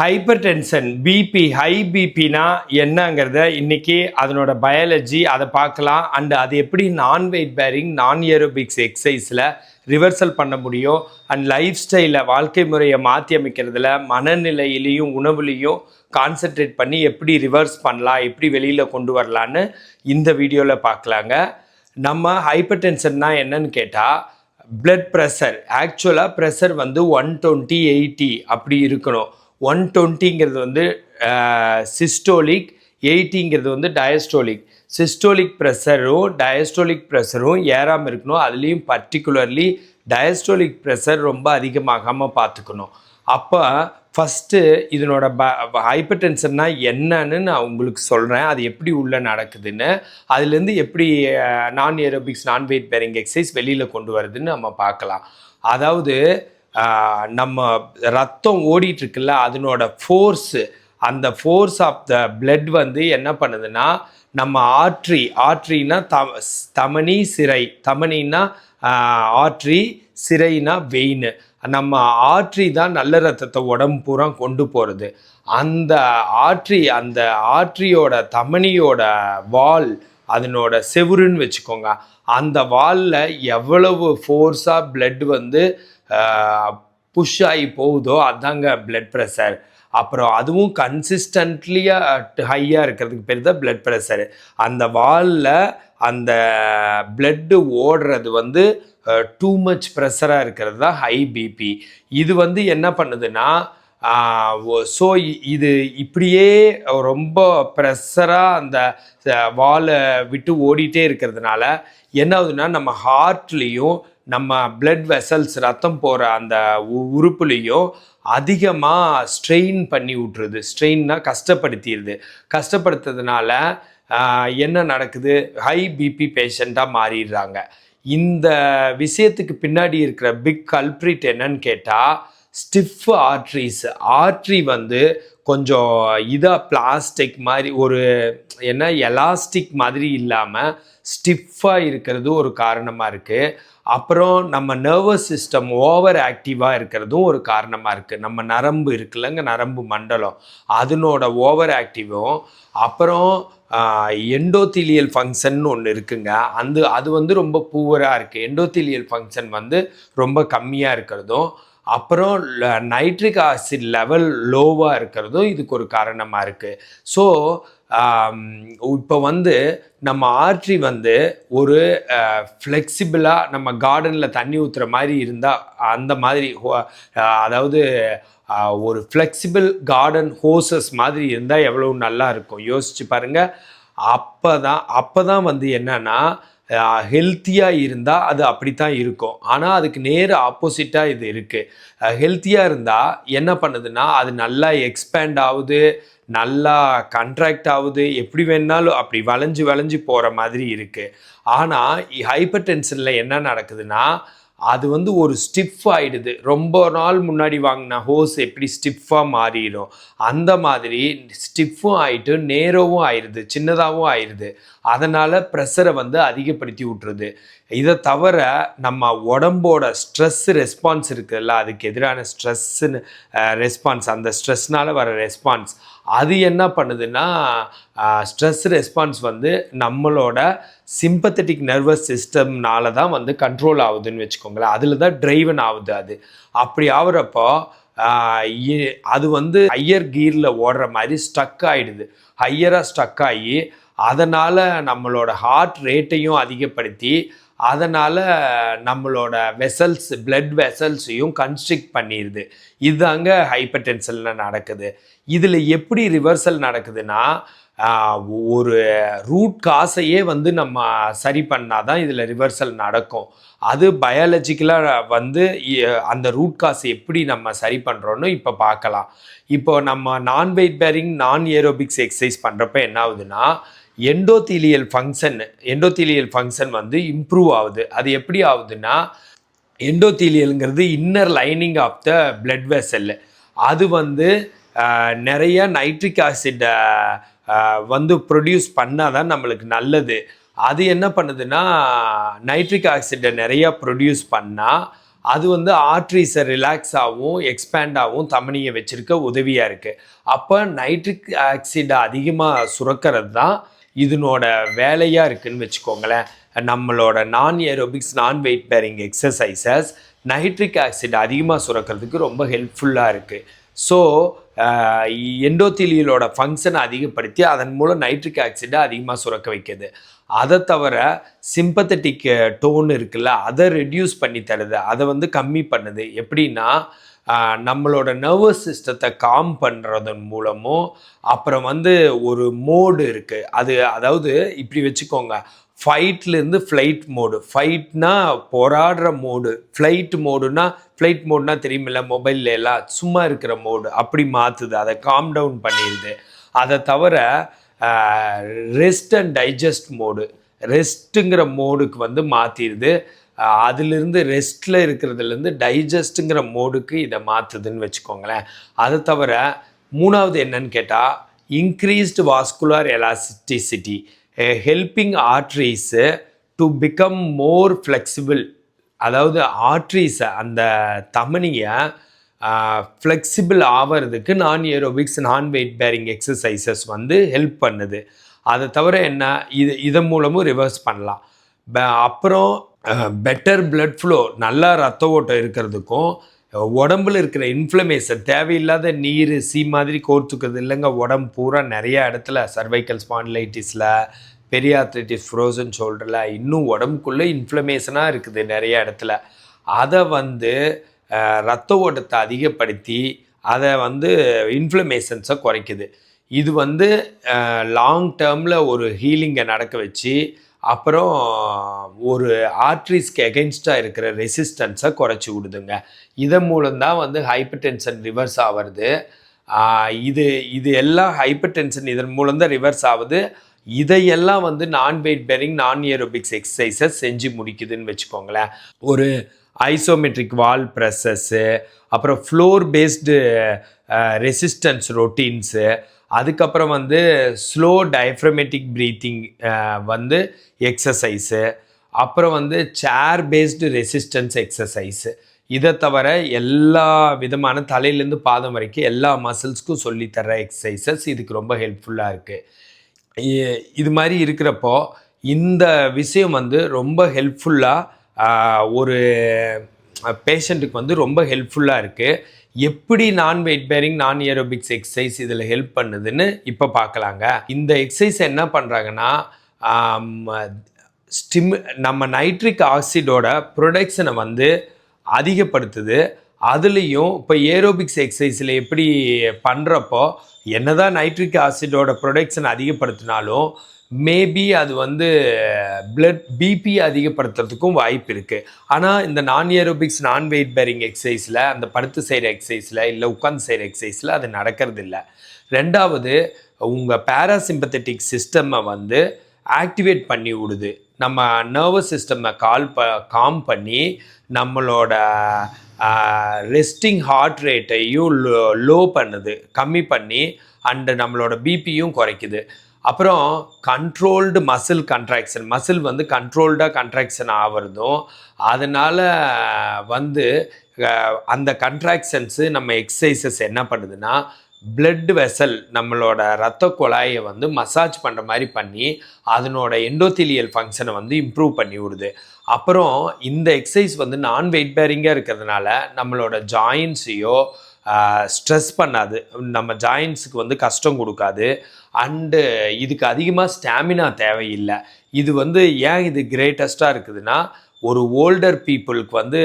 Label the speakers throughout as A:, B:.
A: Hyper tension BP high பிபினா என்னங்கிறத இன்னைக்கு அதனோட பயாலஜி அதை பார்க்கலாம். அண்ட் அது எப்படி non weight bearing non aerobics எக்ஸசைஸில் reversal பண்ண முடியும்? அண்ட் லைஃப் ஸ்டைலில் வாழ்க்கை முறையை மாற்றி அமைக்கிறதுல மனநிலையிலையும் உணவுலையும் கான்சென்ட்ரேட் பண்ணி எப்படி ரிவர்ஸ் பண்ணலாம் எப்படி வெளியில் கொண்டு வரலான்னு இந்த வீடியோவில் பார்க்கலாங்க. நம்ம ஹைப்பர் டென்ஷன்னா என்னன்னு கேட்டால் பிளட் ப்ரெஷர் ஆக்சுவலாக ப்ரெஷர் வந்து ஒன் டுவெண்ட்டி எயிட்டி அப்படி இருக்கணும். ஒன் டுவெண்ட்டிங்கிறது வந்து சிஸ்டோலிக். எயிட்டிங்கிறது வந்து டயஸ்டோலிக். சிஸ்டோலிக் ப்ரெஷரும் டயஸ்டோலிக் ப்ரெஷரும் ஏறாமல் இருக்கணும். அதுலேயும் பர்டிகுலர்லி டயஸ்டோலிக் ப்ரெஷர் ரொம்ப அதிகமாகாமல் பார்த்துக்கணும். அப்போ ஃபஸ்ட்டு இதனோட ப ஹைப்பர் டென்ஷன்னா என்னன்னு நான் உங்களுக்கு சொல்கிறேன் அது எப்படி உள்ளே நடக்குதுன்னு. அதுலேருந்து எப்படி நான் ஏரோபிக்ஸ் நான் வெயிட் பேரிங் எக்ஸசைஸ் வெளியில் கொண்டு வருதுன்னு நம்ம பார்க்கலாம். அதாவது நம்ம ரத்தம் ஓடிட்டுருக்குல்ல அதனோட ஃபோர்ஸு அந்த ஃபோர்ஸ் ஆஃப் த பிளட் வந்து என்ன பண்ணுதுன்னா நம்ம ஆட்ரி ஆட்ரினா த தமனி சிறை. தமனின்னா ஆட்ரி சிறைனா வெயின் நம்ம ஆட்ரி தான் நல்ல ரத்தத்தை உடம்பு பூரா கொண்டு போகிறது அந்த ஆட்ரி அந்த ஆட்ரியோட தமனியோட வால் அதனோட செவுருன்னு வச்சுக்கோங்க. அந்த வாலில் எவ்வளவு ஃபோர்ஸாக பிளட் வந்து புஷ் ஆகி போகுதோ அதாங்க பிளட் ப்ரெஷர் அப்புறம் அதுவும் கன்சிஸ்டன்ட்லியாக ஹையாக இருக்கிறதுக்கு பேர் தான் பிளட் ப்ரெஷர் அந்த வாலில் அந்த பிளட்டு ஓடுறது வந்து டூ மச் ப்ரெஷராக இருக்கிறது தான் ஹை பிபி இது வந்து என்ன பண்ணுதுன்னா ஸோ இது இப்படியே ரொம்ப ப்ரெஷராக அந்த வாலை விட்டு ஓடிட்டே இருக்கிறதுனால என்ன ஆகுதுன்னா நம்ம ஹார்ட்லேயும் நம்ம பிளட் வெசல்ஸ் ரத்தம் போகிற அந்த உ- உறுப்புலேயும் அதிகமாக ஸ்ட்ரெயின் பண்ணி விட்ருது ஸ்ட்ரெயின்னா கஷ்டப்படுத்திடுது கஷ்டப்படுத்துறதுனால என்ன நடக்குது? ஹை பிபி பேஷண்ட்டாக மாறிடுறாங்க. இந்த விஷயத்துக்கு பின்னாடி இருக்கிற பிக் கல்ப்ரிட் என்னன்னு கேட்டால் ஸ்டிஃப் ஆர்ட்ரிஸ் ஆர்ட்ரி வந்து கொஞ்சம் இதாக பிளாஸ்டிக் மாதிரி ஒரு என்ன எலாஸ்டிக் மாதிரி இல்லாமல் ஸ்டிஃபாக இருக்கிறது ஒரு காரணமாக இருக்குது அப்புறம் நம்ம நர்வஸ் சிஸ்டம் ஓவர் ஆக்டிவாக இருக்கிறதும் ஒரு காரணமாக இருக்குது நம்ம நரம்பு இருக்குல்லங்க நரம்பு மண்டலம். அதனோட ஓவர் ஆக்டிவும் அப்புறம் எண்டோத்திலியல் ஃபங்க்ஷன் ஒன்று இருக்குங்க. அந்த அது வந்து ரொம்ப பூவராக இருக்குது எண்டோத்திலியல் ஃபங்க்ஷன் வந்து ரொம்ப கம்மியாக இருக்கிறதும் அப்புறம் நைட்ரிக் ஆசிட் லெவல் லோவாக இருக்கிறதும் இதுக்கு ஒரு காரணமாக இருக்குது ஸோ இப்போ வந்து நம்ம ஆர்ட்ரி வந்து ஒரு ஃப்ளெக்சிபிளாக நம்ம கார்டனில் தண்ணி ஊற்றுற மாதிரி இருந்தால் அந்த மாதிரி ஹோ- அதாவது ஒரு ஃப்ளெக்சிபிள் கார்டன் ஹோசஸ் மாதிரி இருந்தால் எவ்வளோ நல்லா இருக்கும். யோசிச்சு பாருங்கள் அப்போ தான் அப்போ தான் வந்து என்னன்னா ஹெல்த்தியாக இருந்தால் அது அப்படி தான் இருக்கும். ஆனால் அதுக்கு நேர் ஆப்போசிட்டாக இது இருக்குது ஹெல்த்தியாக இருந்தால் என்ன பண்ணுதுன்னா அது நல்லா எக்ஸ்பேண்ட் ஆகுது நல்லா கண்ட்ராக்ட் ஆகுது எப்படி வேணாலும் அப்படி வளைஞ்சு வளைஞ்சு போகிற மாதிரி இருக்குது ஆனால் ஹைப்பர் டென்ஷனில் என்ன நடக்குதுன்னா அது வந்து ஒரு ஸ்டிஃப் ஆகிடுது ரொம்ப நாள் முன்னாடி வாங்கின ஹோஸ் எப்படி ஸ்டிஃபாக மாறிடும்? அந்த மாதிரி ஸ்டிஃப்பும் ஆகிட்டு நேரோவும் ஆயிடுது சின்னதாகவும் ஆயிடுது அதனால் ப்ரெஷரை வந்து அதிகப்படுத்தி விட்டுருது. இதை தவிர நம்ம உடம்போட ஸ்ட்ரெஸ் ரெஸ்பான்ஸ் இருக்குல்ல அதுக்கு எதிரான ஸ்ட்ரெஸ்ஸுன்னு ரெஸ்பான்ஸ் அந்த ஸ்ட்ரெஸ்னால் வர ரெஸ்பான்ஸ் அது என்ன பண்ணுதுன்னா ஸ்ட்ரெஸ் ரெஸ்பான்ஸ் வந்து நம்மளோட சிம்பத்தட்டிக் நர்வஸ் சிஸ்டம்னால தான் வந்து கண்ட்ரோல் ஆகுதுன்னு வச்சுக்கோங்களேன். அதில் தான் ட்ரைவன் ஆகுது அது. அப்படி ஆகுறப்போ இ- அது வந்து ஹையர் கீரில் ஓடுற மாதிரி ஸ்டக் ஆகிடுது ஹையராக ஸ்டக் ஆகி அதனால் நம்மளோட ஹார்ட் ரேட்டையும் அதிகப்படுத்தி அதனால் நம்மளோட வெசல்ஸ் பிளட் வெசல்ஸையும் கன்ஸ்ட்ரிக்ட் பண்ணிடுது இதுதாங்க ஹைப்பர் டென்ஷனில் நடக்குது. இதில் எப்படி ரிவர்சல் நடக்குதுன்னா ஒரு ரூட் காசையே வந்து நம்ம சரி பண்ணால் தான் இதில் ரிவர்சல் நடக்கும். அது பயாலஜிக்கலாக வந்து அந்த ரூட் காசை எப்படி நம்ம சரி பண்ணுறோன்னு இப்போ பார்க்கலாம் இப்போ நம்ம non weight bearing non aerobics exercise பண்ணுறப்ப என்ன ஆகுதுன்னா எண்டோத்தீலியல் ஃபங்க்ஷன் எண்டோத்தீலியல் ஃபங்க்ஷன் வந்து இம்ப்ரூவ் ஆகுது. அது எப்படி ஆகுதுன்னா எண்டோத்தீலியலுங்கிறது inner lining of the blood vessel அது வந்து நிறைய நைட்ரிக் ஆசிடை வந்து ப்ரொடியூஸ் பண்ணால் தான் நம்மளுக்கு நல்லது. அது என்ன பண்ணுதுன்னா நைட்ரிக் ஆக்சைடை நிறையா ப்ரொடியூஸ் பண்ணால் அது வந்து ஆர்ட்ரிஸை ரிலாக்ஸ் ஆகும் எக்ஸ்பேண்ட் ஆகும் தமனியை வச்சுருக்க உதவியாக இருக்குது அப்போ நைட்ரிக் ஆக்சைடு அதிகமாக சுரக்கிறது தான் இதனோட வேலையாக இருக்குன்னு வச்சுக்கோங்களேன். நம்மளோட non aerobics non weight bearing exercises nitric acid அதிகமாக சுரக்கிறதுக்கு ரொம்ப ஹெல்ப்ஃபுல்லாக இருக்குது ஸோ எண்டோத்திலியலோட ஃபங்க்ஷனை அதிகப்படுத்தி அதன் மூலம் நைட்ரிக் ஆக்சைடை அதிகமாக சுரக்க வைக்கிது அதை தவிர சிம்பத்தட்டிக் டோன் இருக்குல்ல அதை ரெடியூஸ் பண்ணி தருது. அதை வந்து கம்மி பண்ணுது. எப்படின்னா நம்மளோட நர்வஸ் சிஸ்டத்தை காம் பண்ணுறதன் மூலமும் அப்புறம் வந்து ஒரு மோடு இருக்குது அது அதாவது இப்படி வச்சுக்கோங்க. ஃபைட்லேருந்து ஃப்ளைட் மோடு ஃபைட்னா போராடுற மோடு ஃப்ளைட் மோடுனா ஃப்ளைட் மோடுனா தெரியுமில்ல மொபைல்ல எல்லாம் சும்மா இருக்கிற மோடு அப்படி மாற்றுது அதை காம் டவுன் பண்ணிடுது. அதை தவிர ரெஸ்ட் அண்ட் டைஜஸ்ட் மோடு ரெஸ்ட்டுங்கிற மோடுக்கு வந்து மாற்றிடுது அதிலிருந்து ரெஸ்ட்டில் இருக்கிறதுலேருந்து டைஜஸ்ட்டுங்கிற மோடுக்கு இதை மாற்றுதுன்னு வச்சுக்கோங்களேன். அதை தவிர மூணாவது என்னன்னு கேட்டால் increased vascular elasticity helping arteries to become more flexible அதாவது ஆர்ட்ரிஸை அந்த தமனியை ஃப்ளெக்சிபிள் ஆகிறதுக்கு non aerobics non weight bearing exercises வந்து ஹெல்ப் பண்ணுது. அதை தவிர என்ன இது இதன் மூலமும் ரிவர்ஸ் பண்ணலாம். அப்புறம் பெட்டர் பிளட் ஃப்ளோ நல்லா ரத்த ஓட்டம் இருக்கிறதுக்கும் உடம்புல இருக்கிற இன்ஃப்ளமேஷன் தேவையில்லாத நீர் சீ மாதிரி கோர்த்துக்கிறது இல்லைங்க உடம்பு பூரா நிறைய இடத்துல சர்வைக்கல் ஸ்பாண்டிலைட்டிஸில் பெரியாத்ரைட்டிஸ் ஃப்ரோசன் ஷோல்டரில் இன்னும் உடம்புக்குள்ளே இன்ஃப்ளமேஷனாக இருக்குது நிறைய இடத்துல. அதை வந்து ரத்த ஓட்டத்தை அதிகப்படுத்தி அதை வந்து இன்ஃப்ளமேஷன்ஸை குறைக்குது. இது வந்து லாங் டேர்மில் ஒரு ஹீலிங்கை நடக்க வச்சு அப்புறம் ஒரு ஆர்ட்ரிஸ்க்கு எகென்ஸ்டாக இருக்கிற ரெசிஸ்டன்ஸை குறைச்சி விடுதுங்க. இதன் மூலம்தான் வந்து ஹைப்பர் டென்ஷன் ரிவர்ஸ் ஆகிறது இது இது எல்லாம் ஹைப்பர் டென்ஷன் இதன் மூலம் தான் ரிவர்ஸ் ஆகுது. இதையெல்லாம் வந்து non weight bearing non aerobics exercises செஞ்சு முடிக்குதுன்னு வச்சுக்கோங்களேன். ஒரு ஐசோமெட்ரிக் வால் ப்ரெஸ்ஸஸ்ஸு அப்புறம் ஃப்ளோர் பேஸ்டு ரெசிஸ்டன்ஸ் ரொட்டீன்ஸு அதுக்கப்புறம் வந்து ஸ்லோ டயஃப்ரமேட்டிக் ப்ரீத்திங் வந்து எக்ஸசைஸு அப்புறம் வந்து சேர் பேஸ்டு ரெசிஸ்டன்ஸ் எக்ஸசைஸு இதை தவிர எல்லா விதமான தலையிலேருந்து பாதம் வரைக்கும் எல்லா மசில்ஸ்க்கும் சொல்லித்தர எக்ஸசைசஸ் இதுக்கு ரொம்ப ஹெல்ப்ஃபுல்லாக இருக்குது இது மாதிரி இருக்கிறப்போ இந்த விஷயம் வந்து ரொம்ப ஹெல்ப்ஃபுல்லாக ஒரு பேஷண்ட்டுக்கு வந்து ரொம்ப ஹெல்ப்ஃபுல்லாக இருக்குது எப்படி non weight bearing non aerobics exercise இதில் ஹெல்ப் பண்ணுதுன்னு இப்போ பார்க்கலாங்க இந்த எக்ஸசைஸ் என்ன பண்ணுறாங்கன்னா ஸ்டிம் நம்ம நைட்ரிக் ஆக்சிடோட ப்ரொடக்ஷனை வந்து அதிகப்படுத்துது. அதுலேயும் இப்போ ஏரோபிக்ஸ் எக்ஸசைஸில் எப்படி பண்ணுறப்போ என்னதான் நைட்ரிக் ஆசிடோட ப்ரொடக்ஷன் அதிகப்படுத்தினாலும் மேபி அது வந்து பிளட் பிபி அதிகப்படுத்துறதுக்கும் வாய்ப்பு இருக்குது ஆனால் இந்த நான் ஏரோபிக்ஸ் நான் வெயிட் பேரிங் எக்ஸசைஸில் அந்த படுத்து செய்கிற எக்ஸசைஸில் இல்லை உட்காந்து செய்கிற எக்ஸசைஸில் அது நடக்கிறது இல்லை ரெண்டாவது உங்கள் பேராசிம்பத்தட்டிக் சிஸ்டம்மை வந்து ஆக்டிவேட் பண்ணி விடுது. நம்ம நர்வஸ் சிஸ்டம்மை கால் ப காம் பண்ணி நம்மளோட ரெஸ்டிங் ஹார்ட் ரேட்டையும் லோ லோ பண்ணுது. கம்மி பண்ணி அண்டு நம்மளோட பிபியும் குறைக்குது. அப்புறம் கண்ட்ரோல்டு மசில் கன்ட்ராக்ஷன் மசில் வந்து கண்ட்ரோல்டாக கன்ட்ராக்ஷன் ஆகிறதும் அதனால் வந்து அந்த கன்ட்ராக்ஷன்ஸு நம்ம எக்ஸசைசஸ் என்ன பண்ணுதுன்னா பிளட் வெசல் நம்மளோட ரத்த குழாயை வந்து மசாஜ் பண்ணுற மாதிரி பண்ணி அதனோட எண்டோத்திலியல் ஃபங்க்ஷனை வந்து இம்ப்ரூவ் பண்ணி விடுது. அப்புறம் இந்த எக்ஸசைஸ் வந்து நான் வெயிட் பேரிங்காக இருக்கிறதுனால நம்மளோட ஜாயின்ஸையோ ஸ்ட்ரெஸ் பண்ணாது. நம்ம ஜாயின்ஸுக்கு வந்து கஷ்டம் கொடுக்காது. அண்டு இதுக்கு அதிகமாக ஸ்டாமினா தேவையில்லை. இது வந்து ஏன் இது கிரேட்டஸ்ட்டாக இருக்குதுன்னா ஒரு ஓல்டர் பீப்புளுக்கு வந்து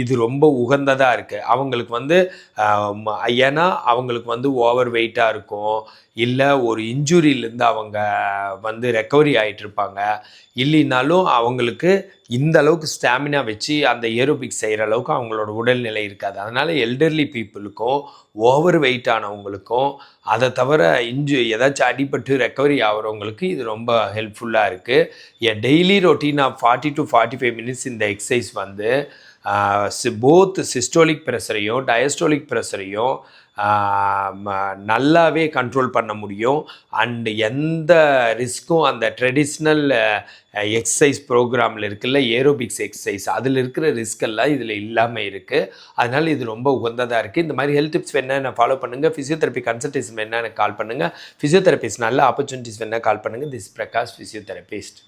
A: இது ரொம்ப உகந்ததாக இருக்குது அவங்களுக்கு வந்து ஏன்னா அவங்களுக்கு வந்து ஓவர் வெயிட்டாக இருக்கும். இல்லை ஒரு இன்ஜுரியிலேருந்து அவங்க வந்து ரெக்கவரி ஆகிட்டுருப்பாங்க இல்லைனாலும் அவங்களுக்கு இந்த அளவுக்கு ஸ்டாமினா வச்சு அந்த ஏரோபிக்ஸ் செய்கிற அளவுக்கு அவங்களோட உடல்நிலை இருக்காது. அதனால் எல்டர்லி பீப்புளுக்கும் ஓவர் வெயிட் ஆனவங்களுக்கும் அதை தவிர இன்ஜு ஏதாச்சும் அடிபட்டு ரெக்கவரி ஆகிறவங்களுக்கு இது ரொம்ப ஹெல்ப்ஃபுல்லாக இருக்குது என் daily routine of forty to forty five minutes இந்த எக்ஸசைஸ் வந்து போத் சிஸ்டோலிக் ப்ரெஷரையும் டயஸ்டோலிக் ப்ரெஷரையும் நல்லாவே கண்ட்ரோல் பண்ண முடியும். அண்டு எந்த ரிஸ்க்கும் அந்த ட்ரெடிஷ்னல் எக்ஸசைஸ் ப்ரோக்ராமில் இருக்குல்ல ஏரோபிக்ஸ் எக்ஸசைஸ் அதில் இருக்கிற ரிஸ்க் எல்லாம் இதில் இல்லாமல் இருக்குது அதனால் இது ரொம்ப உகந்ததாக இருக்குது இந்த மாதிரி ஹெல்த் டிப்ஸ் வேணா என்ன ஃபாலோ பண்ணுங்கள் ஃபிசியோதெரப்பி கன்சல்டேஷன் என்னென்ன எனக்கு கால் பண்ணுங்கள் ஃபிசியோதெரபிஸ்ட் நல்ல ஆப்பர்ச்சுனிட்டிஸ் வேணால் கால் பண்ணுங்கள் திஸ் பிரகாஷ் ஃபிசியோதெரபிஸ்ட்